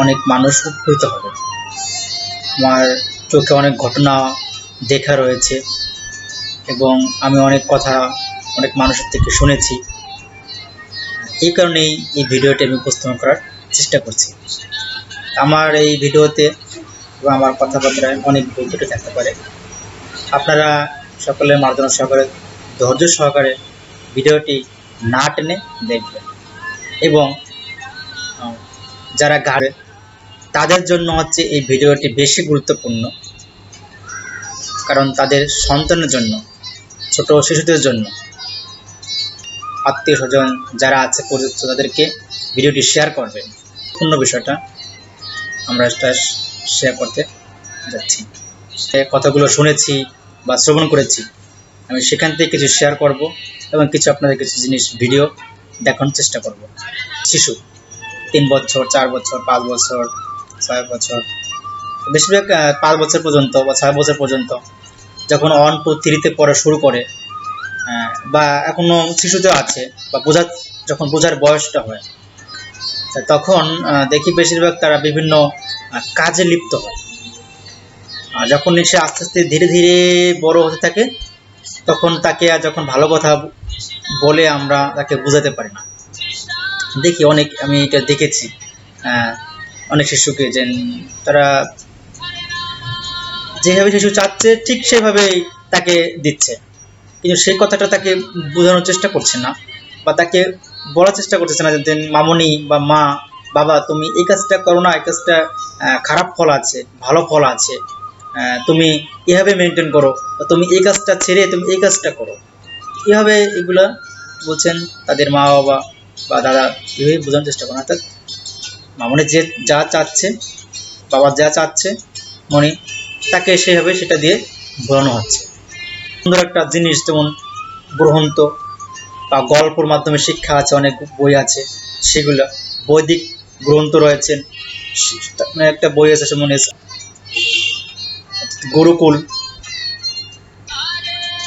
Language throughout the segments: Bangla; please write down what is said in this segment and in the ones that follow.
অনেক মানুষ উপকৃত হবে। আমার চোখে অনেক ঘটনা দেখা রয়েছে এবং আমি অনেক কথা অনেক মানুষের থেকে শুনেছি। এই কারণেই এই ভিডিওটি আমি উপস্থাপন করার চেষ্টা করছি। আমার এই ভিডিওতে এবং আমার কথাবার্তায় অনেক ভুল থাকতে পারে। আপনারা সকলের মার্জনা সহকারে, ধৈর্য সহকারে ভিডিওটি না টেনে দেখবেন। এবং যারা গাড়ে তাদের জন্য হচ্ছে এই ভিডিওটি বেশি গুরুত্বপূর্ণ। কারণ তাদের সন্তানের জন্য, ছোট শিশুদের জন্য, আত্মীয় স্বজন যারা আছে পরিচিত তাদেরকে ভিডিওটি শেয়ার করবেন পূর্ণ বিষয়টা আমরা এটা শেয়ার করতে যাচ্ছি। সে কথাগুলো শুনেছি বা শ্রবণ করেছি। আমি সেখান থেকে কিছু শেয়ার করব এবং কিছু আপনাদের কিছু জিনিস ভিডিও দেখানোর চেষ্টা করব। শিশু, তিন বছর, চার বছর, পাঁচ বছর ছয় বছর। বেশিরভাগ পাঁচ বছর পর্যন্ত বা ছয় বছর পর্যন্ত যখন ওয়ান টু থ্রিতে পড়া শুরু করে বা এখনও শিশুতে আছে বা বোঝার যখন বোঝার বয়সটা হয় তখন দেখি বেশিরভাগ তারা বিভিন্ন কাজে লিপ্ত হয়। আর যখন সে আস্তে আস্তে ধীরে ধীরে বড় হতে থাকে, তখন তাকে আর যখন ভালো কথা বলে আমরা তাকে বোঝাতে পারি না। দেখি অনেক, আমি এটা দেখেছি অনেক শিশুকে যে তারা যেভাবে শিশু চাচ্ছে, ঠিক সেভাবেই তাকে দিচ্ছে। কিন্তু সেই কথাটা তাকে বোঝানোর চেষ্টা করছে না বা তাকে বলার চেষ্টা করতেছে না যে মামনি বা মা, বাবা, তুমি এই কাজটা করো না, এই কাজটা খারাপ ফল আছে, ভালো ফল আছে তুমি এভাবে মেনটেন করো তুমি এই কাজটা ছেড়ে তুমি এই কাজটা করো। এভাবে এগুলা বলছেন তাদের মা বাবা বা দাদা, এভাবে বোঝানোর চেষ্টা করেন অর্থাৎ মামনি যে যা চাচ্ছে, বাবা যা চাচ্ছে, মনে তাকে সেভাবে সেটা দিয়ে বোঝানো হচ্ছে। সুন্দর একটা জিনিস যেমন গ্রহন্ত বা গল্পর মাধ্যমে শিক্ষা আছে, অনেক বই আছে, সেগুলো বৈদিক গ্রন্থ রয়েছেন শি- মানে একটা বই আছে যেমন এস- গুরুকুল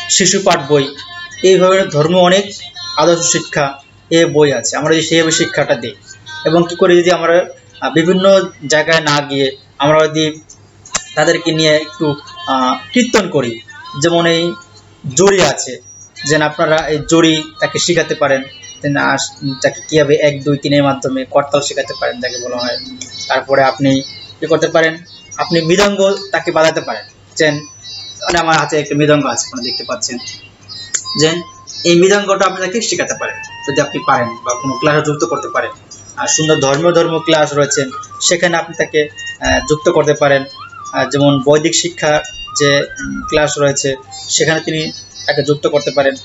শিশু পাঠ বই, এইভাবে ধর্ম অনেক আদর্শ শিক্ষা এ বই আছে। আমরা সেইভাবে শিক্ষাটা দিই। এবং কি করে যদি আমরা বিভিন্ন জায়গায় না গিয়ে আমরা যদি তাদেরকে নিয়ে একটু কীর্তন করি। যেমন এই জড়ি আছে, যেন আপনারা এই জড়ি তাকে শেখাতে পারেন তাকে কীভাবে এক, দুই, তিনের মাধ্যমে করতাল শেখাতে পারেন, যাকে বলা হয়। তারপরে আপনি কী করতে পারেন, আপনি মৃদঙ্গ তাকে বাজাতে পারেন। যেন মানে আমার হাতে একটা মৃদঙ্গ আছে, আপনারা দেখতে পাচ্ছেন। যে এই মৃদঙ্গটা আপনি তাকে শেখাতে পারেন, যদি আপনি পারেন বা কোনো ক্লাসে যুক্ত করতে পারেন। সুন্দর ধর্মীয় ধর্ম ক্লাস রয়েছে সেখানে আপনি তাকে যুক্ত করতে পারেন। যেমন বৈদিক শিক্ষা যে ক্লাস রয়েছে সেখানে তিনি তাকে যুক্ত করতে পারেন।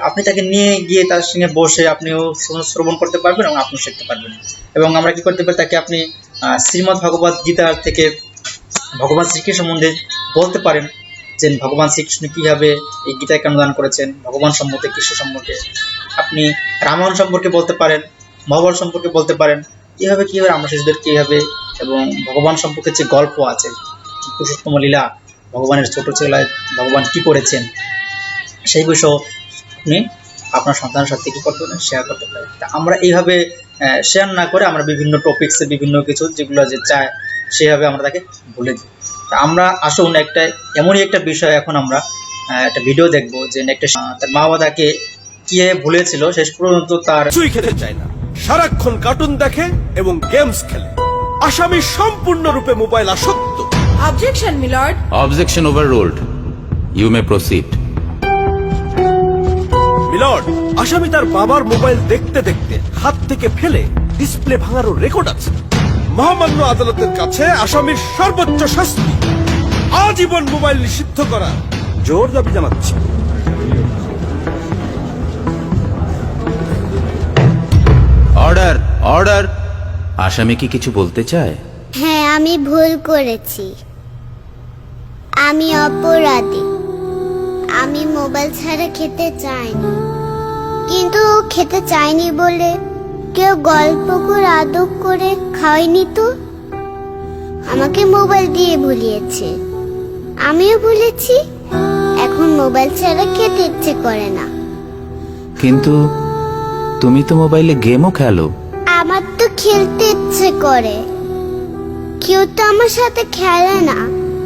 আপনি তাকে নিয়ে গিয়ে তার সঙ্গে বসে আপনিও শ্রবণ- করতে পারবেন এবং আপনিও শিখতে পারবেন। এবং আমরা কি করতে পারি তাকে আপনি আহ, শ্রীমদ্ ভগবত গীতা থেকে ভগবান শ্রীকৃষ্ণ সম্বন্ধে বলতে পারেন যে ভগবান শ্রীকৃষ্ণ কীভাবে এই গীতায় কেন দান করেছেন ভগবান সম্পর্কে কৃষ্ণ সম্পর্কে আপনি রামায়ণ সম্পর্কে বলতে পারেন মহাভারত সম্পর্কে বলতে পারেন, কীভাবে কীভাবে আমরা শিশুদের কীভাবে এবং ভগবান সম্পর্কে যে গল্প আছে পুরুষোত্তম লীলা, ভগবানের ছোট ছেলায় ভগবান কি করেছেন, সেই বিষয় আপনি আপনার সন্তানের সাথে কি করতে পারেন শেয়ার করতে পারেন। তা আমরা এইভাবে শেয়ার না করে আমরা বিভিন্ন টপিক্সে বিভিন্ন কিছু যেগুলো যে চায়, সেভাবে আমরা তাকে বলে দিই। তা আমরা আসুন একটা, এমনই একটা বিষয় এখন আমরা একটা ভিডিও দেখব যে একটা তার মা বাবা তাকে কীভাবে ভুলেছিল শেষ পর্যন্ত তার খেতে চায় না। সারাক্ষণ কার্টুন দেখে এবং গেমস খেলে। আসামি সম্পূর্ণরূপে মোবাইল আসক্ত। Objection my objection Objection overruled. You may proceed. Milord আসামি তার বাবার মোবাইল দেখতে দেখতে হাত থেকে ফেলে ডিসপ্লে ভাঙারও রেকর্ড আছে। মহামান্য আদালতের কাছে আসামির সর্বোচ্চ শাস্তি। আজীবন মোবাইল নিষিদ্ধ করা। জোর দাবি জানাচ্ছি। অর্ডার অর্ডার আসামি কি কিছু বলতে চায়? হ্যাঁ আমি ভুল করেছি। আমি অপরাধী। আমি মোবাইল ছাড়া খেতে চাইনি। কিন্তু খেতে চাইনি বলে কেউ গল্প করে আদব করে খাওয়াইনি তো? আমাকে মোবাইল দিয়ে ভুলিয়েছে। আমিও ভুলেছি। এখন মোবাইল ছাড়া খেতে ইচ্ছে করে না। কিন্তু তুমি তো মোবাইলে গেমও খেলো। আমার তো খেলতে ইচ্ছে করে। কেউ তো আমার সাথে খেলে না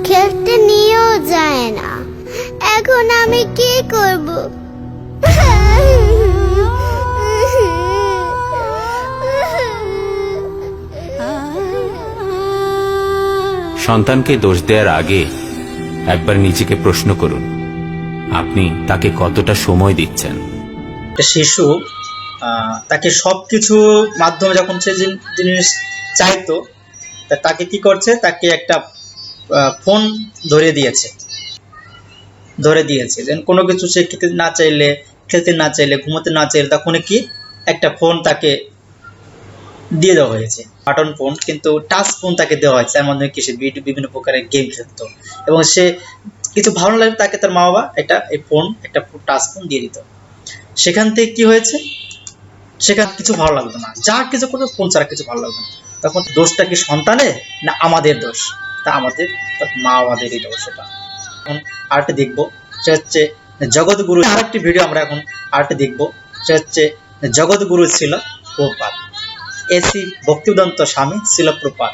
খেলতে নিয়েও যায় না। এখন আমি কি করব? সন্তানকে দোষ দেওয়ার আগে একবার নিজেকে প্রশ্ন করুন আপনি তাকে কতটা সময় দিচ্ছেন? শিশু তাকে সব কিছু মাধ্যমে যখন সে জিনিস চাইতো তাকে কি করছে? তাকে একটা ফোন ধরে দিয়েছে। ধরে দিয়েছে। যেন কোনো কিছু সে খেতে না চাইলে খেলতে না চাইলে, ঘুমোতে না চাইলে তখন কি একটা ফোন তাকে দিয়ে দেওয়া হয়েছে। বাটন ফোন, কিন্তু টাচ ফোন তাকে দেওয়া হয়েছে। তার মাধ্যমে কি, সে বিভিন্ন প্রকারের গেম খেলতো। এবং সে কিছু ভালো লাগলে তাকে তার মা বাবা একটা এই ফোন একটা টাচ ফোন দিয়ে দিত। সেখান থেকে কি হয়েছে? সেখান কিছু ভালো লাগতো না। যা কিছু করবে ফোন ছাড়া কিছু ভালো লাগতো না। তখন দোষটা কি সন্তানে না আমাদের দোষ? তা আমাদের মা বাবাদেরই দোষ সেটা। এখন আরেকটা দেখব সে হচ্ছে জগৎগুরু। আরেকটি ভিডিও আমরা এখন আরেকটা দেখব সে হচ্ছে জগৎগুরু ছিল প্রপাত এসি ভক্তিবেদান্ত স্বামী ছিল প্রপাত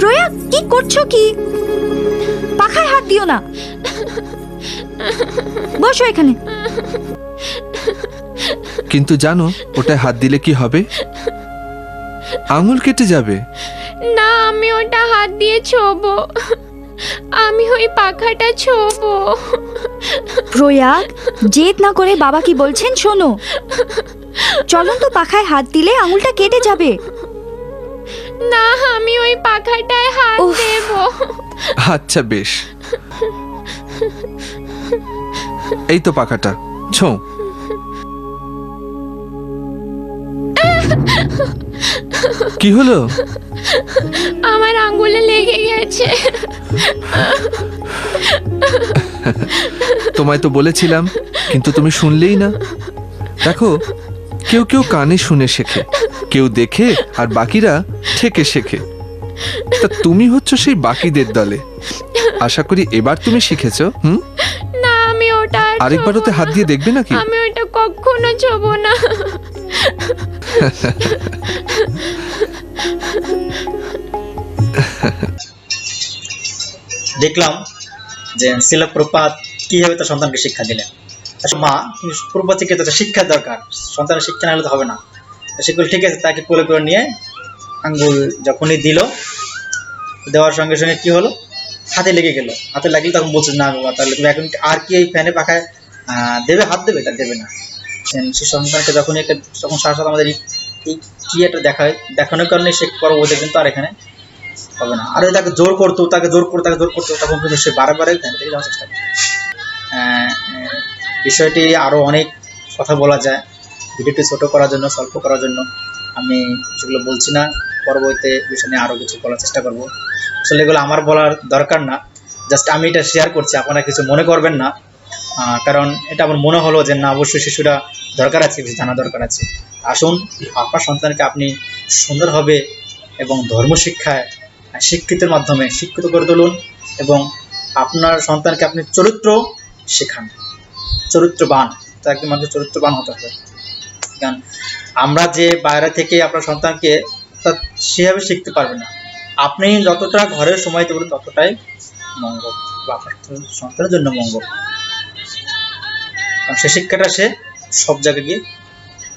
প্রয়াগ কি করছ কি? পাখায় হাত দিও না। বসো এখানে। কিন্তু জানো ওটায় হাত দিলে কি হবে? আঙুল কেটে যাবে। না আমি ওটা হাত দিয়ে ছোবো। আমি ওই পাখাটা ছোবো। প্রয়াগ জেদ না করে বাবা কি বলছেন শোনো। চলন্ত পাখায় হাত দিলে আঙুলটা কেটে যাবে। না আমি ওই পাখাটায় হাত উফ। দেব। আচ্ছা বেশ। এই তো পাখাটা। ছো। কি হলো? আমার আঙ্গুলে লেগে গেছে। তোমায় তো বলেছিলাম কিন্তু তুমি শুনলেই না। দেখো কেউ কেউ কানে শুনে শেখে কেউ দেখে আর বাকিরা ঠেকে শেখে। তা তুমি হচ্ছ সেই বাকিদের দলে। আশা করি এবার তুমি শিখেছো হুম? না আমি ওটা আরেকবার ওতে হাত দিয়ে দেখবে নাকি? আমি ওটা কখনো ছোবো না। দেখলাম যে শিলপ্রপাত কীভাবে তার সন্তানকে শিক্ষা দিলেন। আসলে মা প্রপাত থেকে তার শিক্ষা দরকার। সন্তানের শিক্ষা না হলে তো হবে না। সেগুলো ঠিক আছে, তাকে কোলে করে নিয়ে আঙ্গুল যখনই দিল, দেওয়ার সঙ্গে সঙ্গে কি হলো? হাতে লেগে গেল। হাতে লাগলে, তখন বলছে, না বাবা, তাহলে তুমি এখন আর কি এই ফ্যানে পাখায় দেবে? হাত দেবে? তা দেবে না। সে সন্তানকে যখনই একটা তখন সাথে সাথে আমাদের এই এই কি একটা দেখানোর কারণে সে পরবর্তী কিন্তু আর এখানে হবে না। আরে তাকে জোর করতো তাকে জোর করতো তাকে জোর করতো তখন কিন্তু সে বারে ফ্যান থেকে যাওয়ার চেষ্টা করে আহ, আহ, বিষয়টি আরও অনেক কথা বলা যায়। ভিডিওটি ছোটো করার জন্য স্বল্প করার জন্য। আমি সেগুলো বলছি না। পরবর্তীতে বিষয় নিয়ে আরও কিছু বলার চেষ্টা করব। আসলে এগুলো আমার বলার দরকার না। জাস্ট আমি এটা শেয়ার করছি আপনারা কিছু মনে করবেন না। কারণ এটা আমার মনে হলো যে না, অবশ্যই শিশুরা দরকার আছে কিছু জানা দরকার আছে। আসুন, আপনার সন্তানকে আপনি সুন্দরভাবে এবং ধর্মশিক্ষায় শিক্ষিতের মাধ্যমে শিক্ষিত করে তুলুন এবং আপনার সন্তানকে আপনি চরিত্র শেখান। চরিত্রবান, তাকে মানুষ চরিত্রবান হতে হবে। কারণ আমরা যে বাইরে থেকে আপনার সন্তানকে তা সেভাবে শিখতে পারবে না। আপনি যতটা ঘরের সময় দেবেন, ততটাই মঙ্গল। বা আপনার সন্তানের জন্য মঙ্গল। কারণ সে শিক্ষাটা সে সব জায়গায় গিয়ে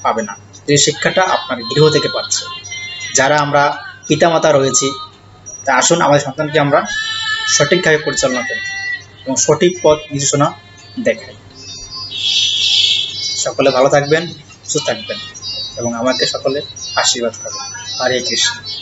পাবে না। যে শিক্ষাটা আপনার গৃহ থেকে পাচ্ছে। যারা আমরা পিতামাতা রয়েছি, তা আসুন আমাদের সন্তানকে আমরা সঠিকভাবে পরিচালনা করি এবং সঠিক পথ নির্দেশনা দেখাই। সকলে ভালো থাকবেন, সুস্থ থাকবেন এবং আমাকে সকলে আশীর্বাদ করবেন হরে কৃষ্ণ।